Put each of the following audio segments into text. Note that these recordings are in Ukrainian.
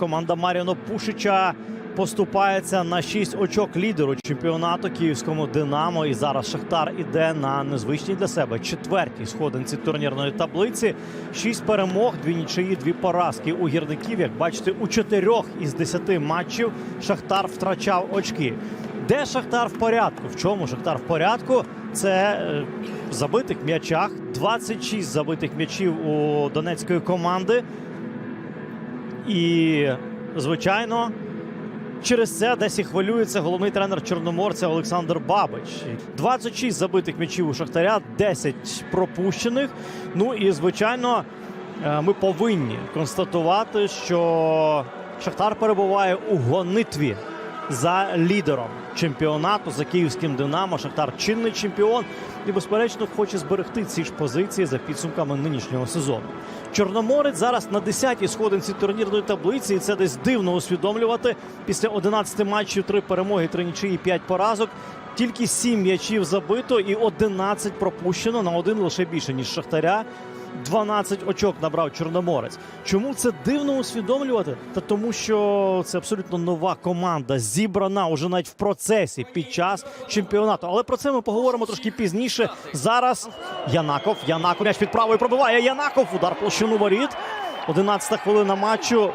Команда Маріно Пушича поступається на 6 очок лідеру чемпіонату київському Динамо. І зараз Шахтар іде на незвичній для себе четвертій сходинці турнірної таблиці. Шість перемог, дві нічиї, дві поразки у гірників. Як бачите, у чотирьох із десяти матчів Шахтар втрачав очки. Де Шахтар в порядку? В чому Шахтар в порядку? Це е, в забитих м'ячах. 26 забитих м'ячів у донецької команди. І, звичайно, через це десь і хвилюється головний тренер Чорноморця Олександр Бабич. 26 забитих м'ячів у Шахтаря, 10 пропущених. Ну і, звичайно, е, ми повинні констатувати, що Шахтар перебуває у гонитві за лідером чемпіонату за київським Динамо. Шахтар чинний чемпіон і, безперечно, хоче зберегти ці ж позиції за підсумками нинішнього сезону. Чорноморець зараз на 10-й сходинці турнірної таблиці, і це десь дивно усвідомлювати. Після 11 матчів, 3 перемоги, 3 нічиї, 5 поразок. Тільки 7 м'ячів забито і 11 пропущено на один лише більше, ніж Шахтаря. 12 очок набрав Чорноморець. Чому це дивно усвідомлювати? Та тому, що це абсолютно нова команда, зібрана уже навіть в процесі під час чемпіонату. Але про це ми поговоримо трошки пізніше. Зараз Янаков. Янаков м'яч під правою пробиває. Янаков удар площину воріт. 11-та хвилина матчу.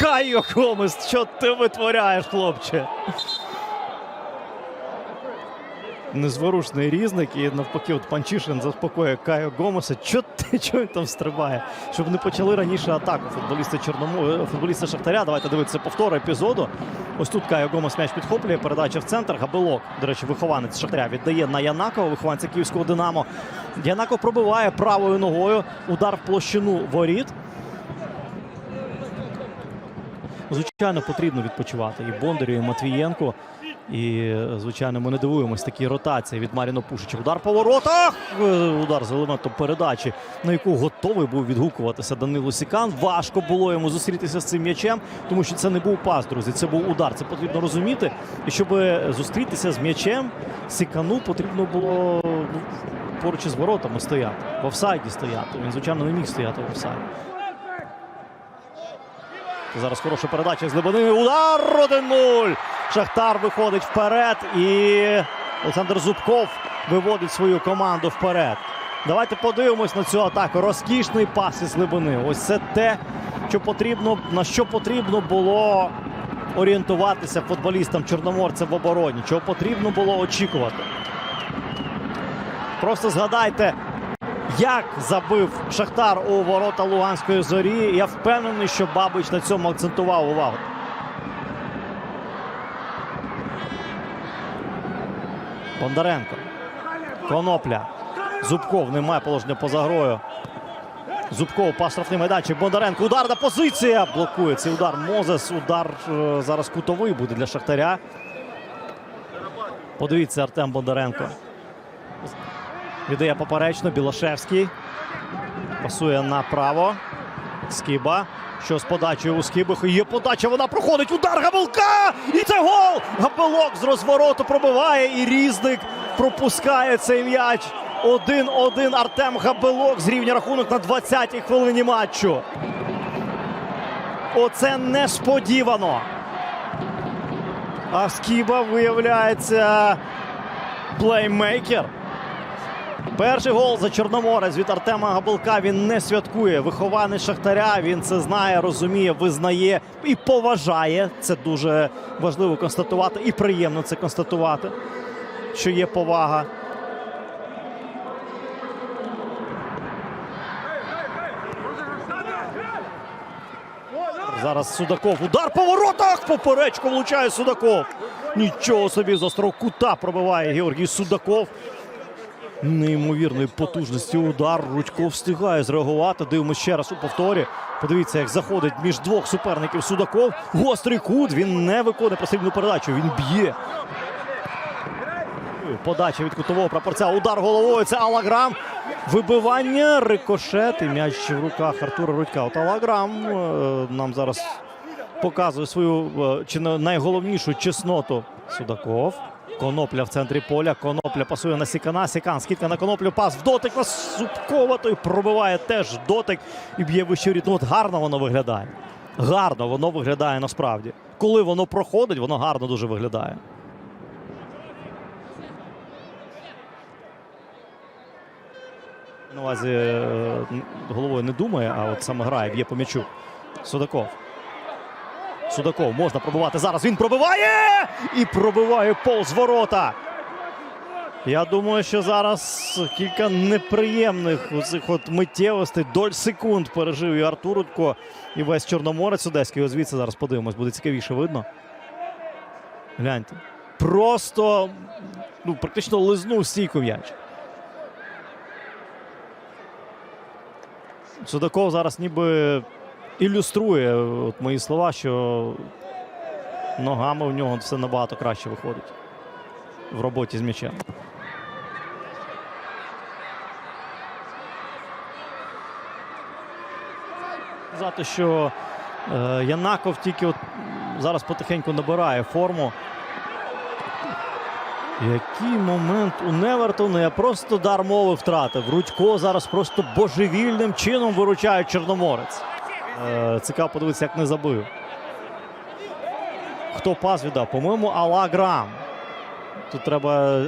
Кайо Гомес, що ти витворяєш, хлопче? Незворушний різник, і навпаки, от Панчишин заспокоює Кайо Гомеса. Чо ти чого він там стрибає? Щоб не почали раніше атаку футболісти Чорному, футболісти Шахтаря. Давайте дивитися повтор епізоду. Ось тут Кайо Гомес м'яч підхоплює. Передача в центр. Габелок, до речі, вихованець Шахтаря віддає на Янакова, вихованця київського Динамо. Янаков пробиває правою ногою. Удар в площину воріт. Звичайно, потрібно відпочивати і Бондарю, і Матвієнку. І, звичайно, ми не дивуємось такій ротації від Маріно Пушича. Удар по воротах. Е, Удар з елементом передачі, на яку готовий був відгукуватися Данило Сікан. Важко було йому зустрітися з цим м'ячем, тому що це не був пас, друзі. Це був удар. Це потрібно розуміти. І щоб зустрітися з м'ячем, Сікану потрібно було ну, поруч із воротами стояти, в офсайді стояти. Він, звичайно, не міг стояти в офсайді. Зараз хороша передача з Либани. Удар 1-0. Шахтар виходить вперед. І Олександр Зубков виводить свою команду вперед. Давайте подивимось на цю атаку. Розкішний пас із Либани. Ось це те, що потрібно, на що потрібно було орієнтуватися футболістам Чорноморця в обороні. Чого потрібно було очікувати. Просто згадайте, як забив Шахтар у ворота Луганської зорі. Я впевнений, що Бабич на цьому акцентував увагу. Бондаренко. Конопля. Зубков не має положення поза грою. Зубков пас штрафний майданчик. Бондаренко. Ударна позиція. Блокує цей удар. Мозес. Удар е, зараз кутовий буде для Шахтаря. Подивіться Артем Бондаренко. Віддає поперечно Білошевський. Пасує направо. Скіба. Що з подачею у Скібах? Є подача. Вона проходить. Удар Габелка! І це гол! Габелок з розвороту пробиває. І різник пропускає цей м'яч. 1-1 Артем Габелок з рівня рахунок на 20-й хвилині матчу. Оце несподівано. А Скіба виявляється плеймейкер. Перший гол за Чорноморець від Артема Габелка він не святкує. Вихований Шахтаря. Він це знає, розуміє, визнає і поважає. Це дуже важливо констатувати і приємно це констатувати, що є повага. Зараз Судаков. Удар по воротах. Поперечку влучає Судаков. Нічого собі з острого кута пробиває Георгій Судаков. Неймовірної потужності удар. Рудько встигає зреагувати. Дивимося ще раз у повторі. Подивіться, як заходить між двох суперників Судаков. Гострий кут. Він не виконує посильну передачу. Він б'є. Подача від кутового прапорця. Удар головою. Це Алаграм. Вибивання, рикошет і м'яч в руках Артура Рудька. От Алаграм е, нам зараз показує свою е, чи найголовнішу чесноту. Судаков. Конопля в центрі поля. Конопля пасує на Сікана. Сікан. Скидка на коноплю. Пас в дотик на Зубкова. Той пробиває теж дотик і б'є вище рід. Ну, от гарно воно виглядає. гарно воно виглядає насправді. Коли воно проходить, воно гарно дуже виглядає. На увазі е, головою не думає, а от саме грає, б'є по м'ячу. Судаков. Судаков можна пробивати зараз. Він пробиває! І пробиває повз ворота. Я думаю, що зараз кілька неприємних цих от миттєвостей, доль секунд пережив і Артур Рудько, і весь Чорноморець Одеський. Ось звідси зараз подивимось, буде цікавіше видно. Гляньте. Просто ну, практично лизнув стійку м'яч. Судаков зараз ніби ілюструє от мої слова, що ногами в нього все набагато краще виходить в роботі з м'ячем. Сказати, що е, Янаков тільки от зараз потихеньку набирає форму. Який момент у Невертона я просто дар мови втратив. Рудько зараз просто божевільним чином виручає Чорноморець. Е, цікаво подивитися, як не забив. Хто пас віддав? По-моєму, Алла Грам. Тут треба. е,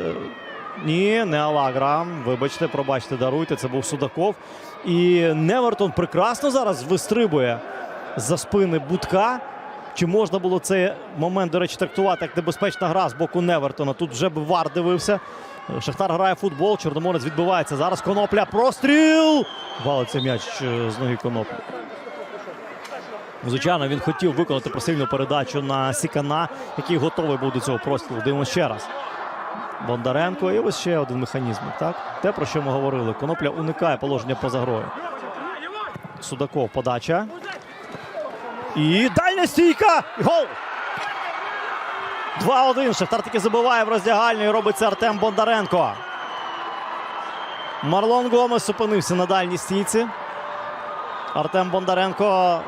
Ні, не Алла Грам. Вибачте, пробачте, даруйте. Це був Судаков. І Невертон прекрасно зараз вистрибує за спини Будка. Чи можна було цей момент, до речі, трактувати як небезпечна гра з боку Невертона? Тут вже б вар дивився. Шахтар грає футбол, Чорноморець відбивається. Зараз Конопля. Простріл! Валиться м'яч е, з ноги Коноплі. Звичайно, він хотів виконати просильну передачу на Сікана, який готовий був до цього прострілу. Дивимося ще раз. Бондаренко. І ось ще один механізм. Так? Те, про що ми говорили. Конопля уникає положення поза грою. Судаков подача. І дальня стійка! Гол! 2-1. Шахтар таки забиває в роздягальні. і Робить це Артем Бондаренко. Марлон Гомес опинився на дальній стійці. Артем Бондаренко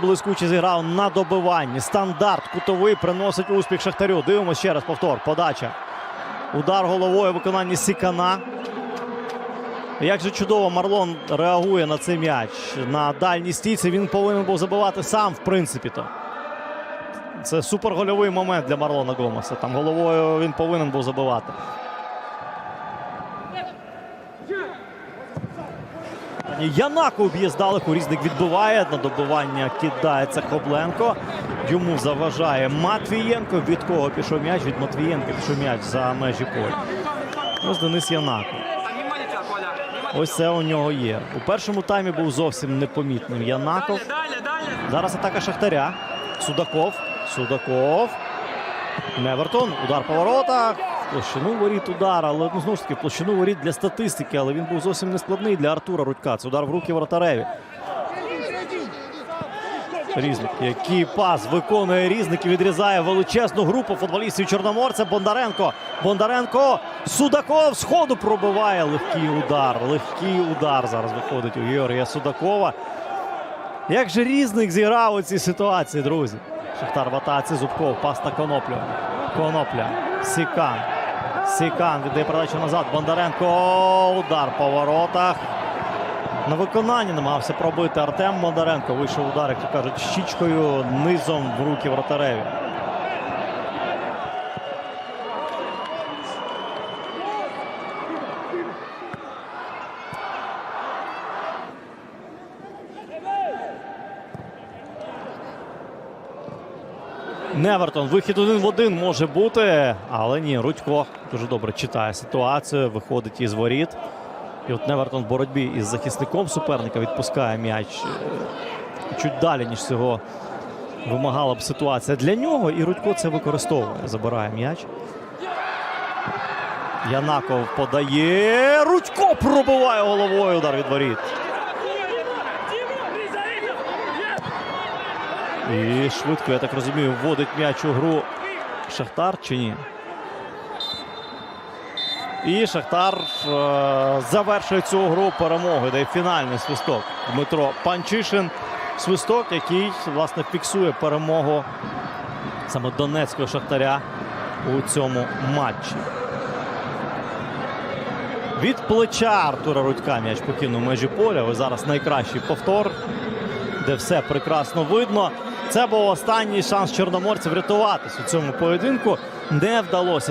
блискуче зіграв на добиванні. Стандарт кутовий приносить успіх Шахтарю. Дивимося ще раз повтор. Подача. Удар головою в виконанні Сікана. Як же чудово Марлон реагує на цей м'яч на дальній стійці. Він повинен був забивати сам, в принципі. то. Це супергольовий момент для Марлона Гомеса. Там головою він повинен був забивати. Янаков б'є здалеку. Різник відбиває. На добивання кидається Хобленко. Йому заважає Матвієнко. Від кого пішов м'яч? Від Матвієнка пішов м'яч за межі поля. Ось Денис. Внимание. Ось це у нього є. У першому таймі був зовсім непомітним Янаков. Зараз атака Шахтаря. Судаков. Судаков. Невертон. Удар по воротах. Площину воріт удар, але ну, знову ж таки площину воріт для статистики, але він був зовсім не складний для Артура Рудька. Це удар в руки воротареві. Різник. Який пас виконує різник і відрізає величезну групу футболістів Чорноморця. Бондаренко. Бондаренко. Судаков сходу пробиває легкий удар. Легкий удар зараз виходить у Георгія Судакова. Як же різник зіграв у цій ситуації, друзі? Шахтар в атаці, Зубков, пас на Коноплю. Конопля. Сікан. Сікан віддає передачу назад. Бондаренко. Удар по воротах. На виконанні намагався пробити Артем Бондаренко. Вийшов удар, як то кажуть, щічкою низом в руки вратареві. Невертон. Вихід один в один може бути, але ні, Рудько дуже добре читає ситуацію, виходить із воріт. І от Невертон в боротьбі із захисником суперника відпускає м'яч е, чуть далі, ніж цього вимагала б ситуація для нього. І Рудько це використовує. Забирає м'яч. Янаков подає. Рудько пробиває головою удар від воріт. І швидко, я так розумію, вводить м'яч у гру Шахтар чи ні? І Шахтар е, завершує цю гру перемогою. Дає фінальний свисток. Дмитро Панчишин. Свисток, який власне фіксує перемогу саме Донецького Шахтаря у цьому матчі. Від плеча Артура Рудька м'яч покинув межі поля. Ось зараз найкращий повтор. де все прекрасно видно. Це був останній шанс чорноморців врятуватись у цьому поєдинку. Не вдалося.